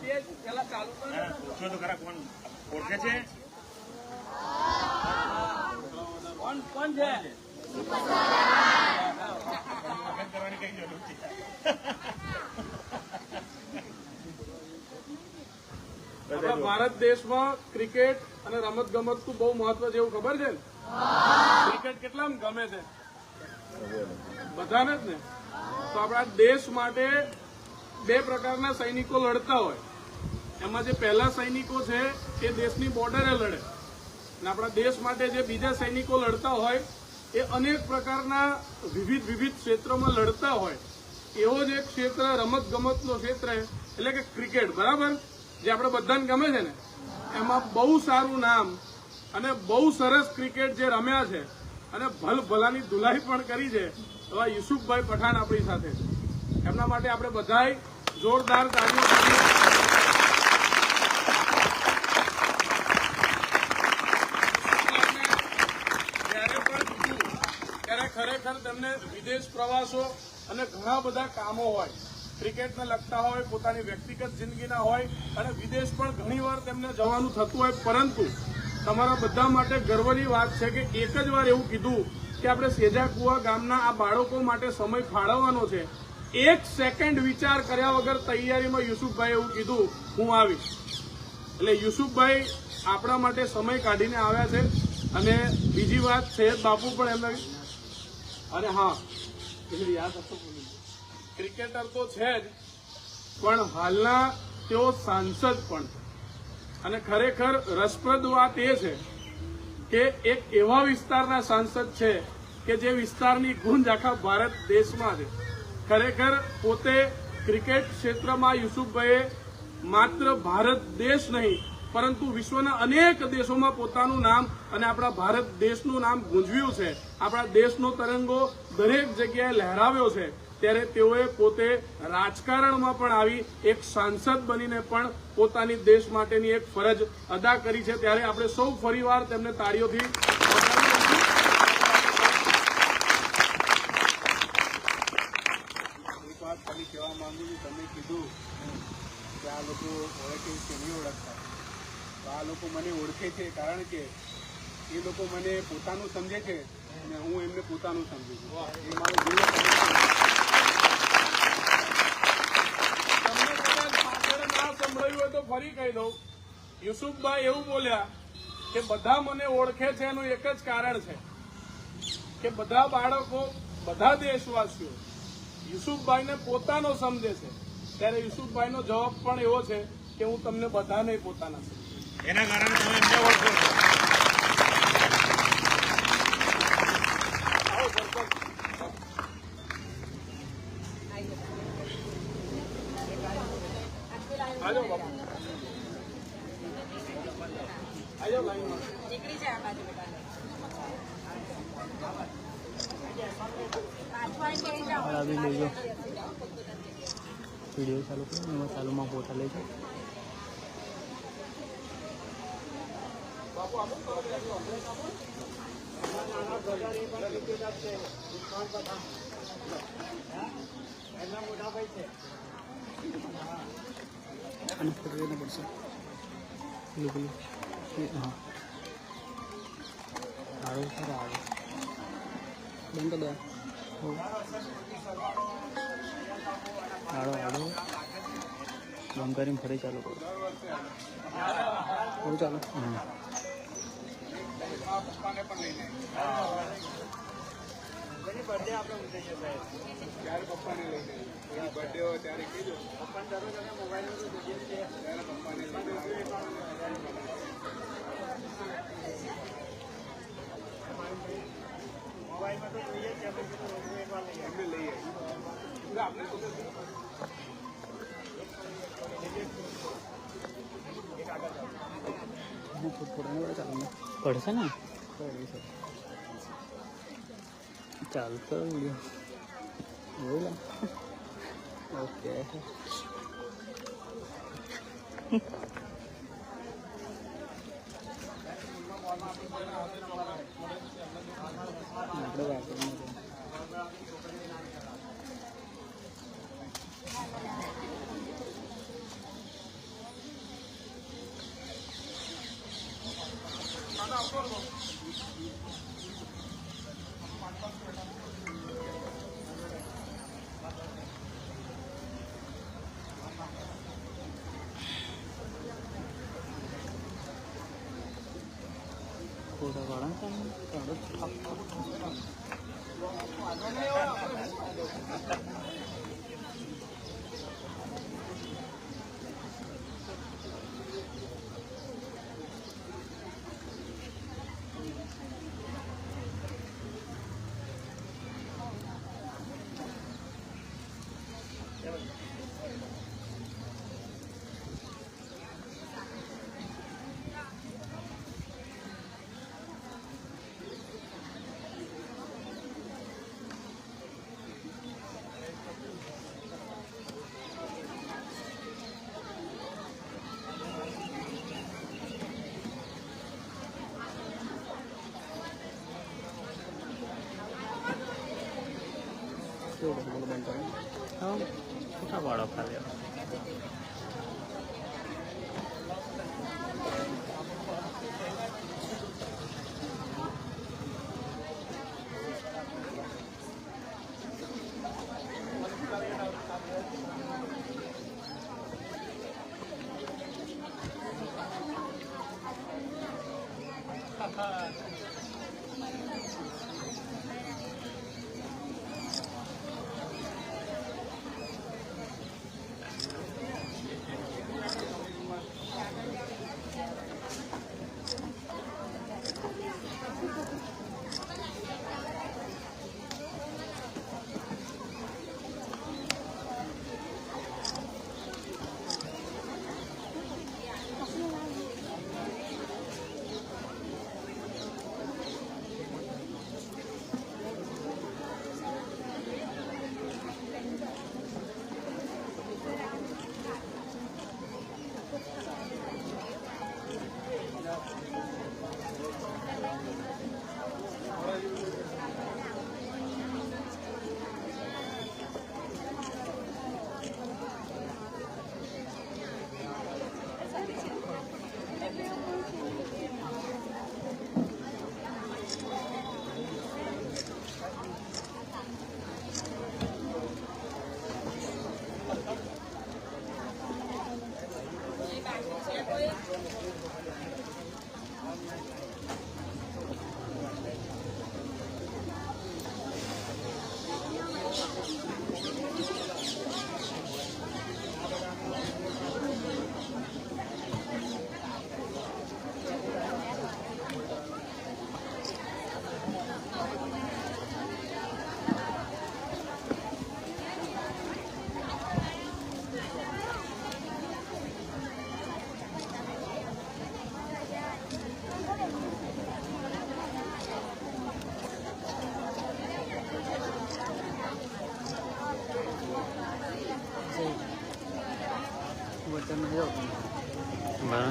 પૂછો તો ખરા કોણ ઓળખે છે? કોણ કોણ છે? કરવાની કઈ જરૂર છે આપણા ભારત દેશમાં ક્રિકેટ અને રમત ગમતનું બહુ મહત્વ છે એવું ખબર છે ને? ક્રિકેટ કેટલા ગમે છે? બધાને જ ને? તો આપણા દેશ માટે બે પ્રકારના સૈનિકો લડતા હોય. એમાં જે પહેલા સૈનિકો છે, એ દેશની બોર્ડરે લડે. અને આપણા દેશ માટે જે બીજા સૈનિકો લડતા હોય, એ અનેક પ્રકારના વિવિધ વિવિધ ક્ષેત્રોમાં લડતા હોય. એવો જ એક ક્ષેત્ર રમત ગમતનો ક્ષેત્ર એટલે કે ક્રિકેટ, બરાબર? જે આપણે બધાને ગમે છે ને? એમાં બહુ સારું નામ અને બહુ સરસ ક્રિકેટ જે રમ્યા છે, અને ભલ ભલાની ધુલાઈ પણ કરી છે, એવા યુસુફભાઈ પઠાણ આપણી સાથે છે. એમના માટે આપણે બધાય જોરદાર તાળીઓ પાડીએ જ્યારે પણ કીધું ત્યારે ખરેખર તેમને વિદેશ પ્રવાસો અને ઘણા બધા કામો હોય. ક્રિકેટને લગતા હોય, પોતાની વ્યક્તિગત જિંદગીના હોય અને વિદેશ પણ ઘણીવાર તેમને જવાનું થતું હોય. પરંતુ તમારા બધા માટે ગર્વની વાત છે કે એક જ વાર એવું કીધું કે આપણે સેજાકુવા ગામના આ બાળકો માટે સમય ફાળવવાનો છે. એક સેકન્ડ વિચાર કર્યા વગર તૈયારીમાં યુસુફભાઈ એવું કીધું, હું આવીશ. એટલે યુસુફભાઈ આપણા માટે સમય કાઢીને આવ્યા છે. અને બીજી વાત સૈયદ બાપુ પણ એમને અને હા. ક્રિકેટર તો છે જ, પણ હાલના તેઓ સાંસદ પણ અને ખરેખર રસપ્રદ વાત એ છે કે એક એવા વિસ્તારના સાંસદ છે કે જે વિસ્તારની ગુંજ આખા ભારત દેશમાં છે ખરેખર પોતે ક્રિકેટ ક્ષેત્રમાં યુસુફભાઈએ માત્ર ભારત દેશ નહીં પરંતુ વિશ્વના અનેક દેશોમાં પોતાનું નામ અને આપણા ભારત દેશનું નામ ગુંજવ્યું છે. આપણા દેશનો તરંગો દરેક જગ્યાએ લહેરાવ્યો છે. ત્યારે તેઓએ પોતે રાજકારણમાં પણ આવી એક સાંસદ બનીને પણ પોતાની દેશ માટેની એક ફરજ અદા કરી છે. ત્યારે આપણે સૌ ફરીવાર તેમને તાળીઓથી વધાવી દઈશું. એક વાત ખાલી કહેવા માંગુ છું તમે કીધું કે આ લોકો ઓળખે છે નહીં ઓળખતા તો આ લોકો મને ઓળખે છે કારણ કે એ લોકો મને પોતાનું સમજે છે અને હું એમને પોતાનું સમજુ છું. એ મારો. તમને કદાચ પાછળ ના સંભળાયું હોય તો ફરી કહી દઉં. યુસુફભાઈ એવું બોલ્યા કે બધા મને ઓળખે છે એનું એક જ કારણ છે કે બધા બાળકો બધા દેશવાસીઓ યુસુફભાઈને પોતાનો સમજે છે. ત્યારે યુસુફભાઈનો જવાબ પણ એવો છે કે હું તમને બધાને પોતાના સમજુ એના કારણે તમે એમને ઓળખો છો આવો સરપંચ આજો બાપુ આજો લાઈનમાં નીકળી જાય આ બાજુ બેટા પાછું આવીને બેસી જાઓ. આવી લેજો વીડિયો ચાલુ કરો એમાં ચાલુમાં ફોટા છે. અને ફોટો લેવો પડશે. પેલું પેલું હા. આવો ખરો આવો. બંધ દો. બંધ કરીને ફરી ચાલુ કરો બહુ ચાલો હમ ત્યારે પપ્પાને લઈ જાય એની બર્થડે હોય ત્યારે કીધું ત્યારે પપ્પાને લઈ જાય એમને લઈ આવી હું ફોટો ને ચાલુ પડશે ને? ચાલતો ઓકે આપણે વાપરવાનું છે. ફોટા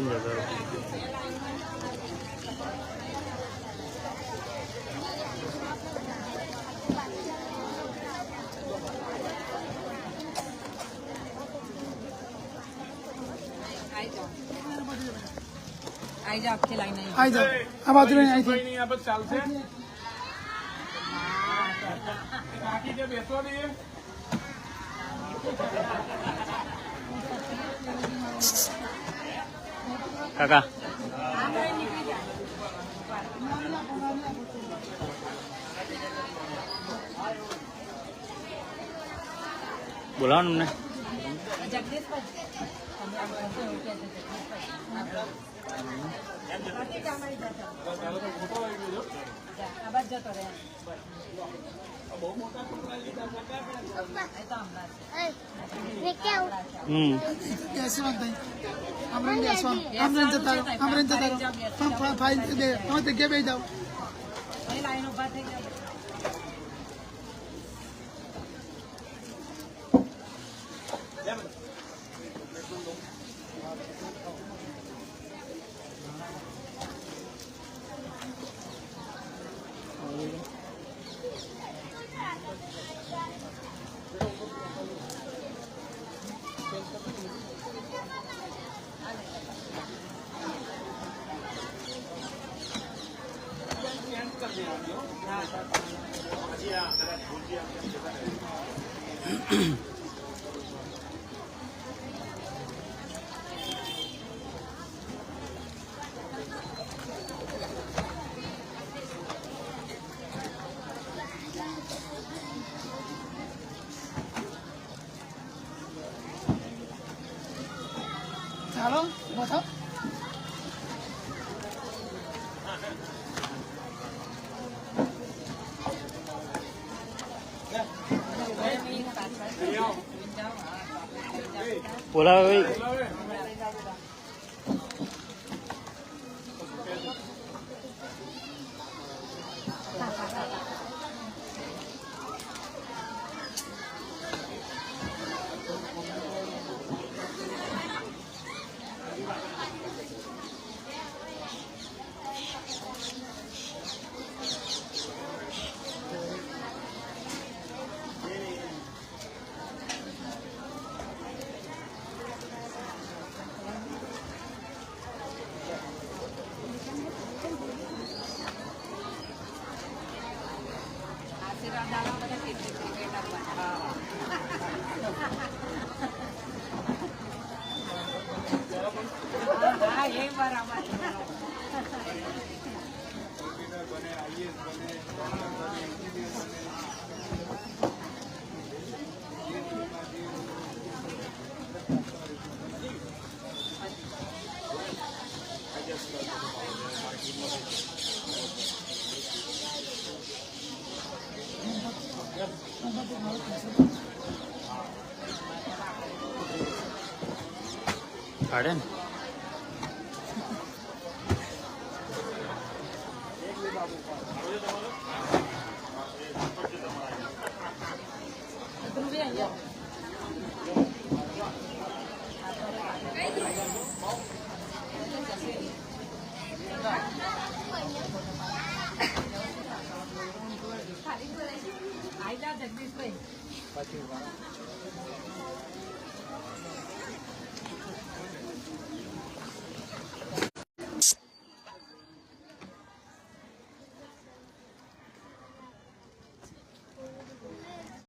બારણ જતો આઈ જાઓ આઈ જાઓ આખી લાઈન આઈ આવી જાઓ આ બાજુ લઈને અહીંથી કોઈ નહીં આ બસ ચાલશે કાકી કે કાકા. બોલાવો ને અમને. જતો ફાઇલ બે જગ્યાએ બેસી જાઓ. લાઈન ઊભા થઈ ગયા. 咋了？我操 બોલાવે આશીર્વાદ હા 快去玩。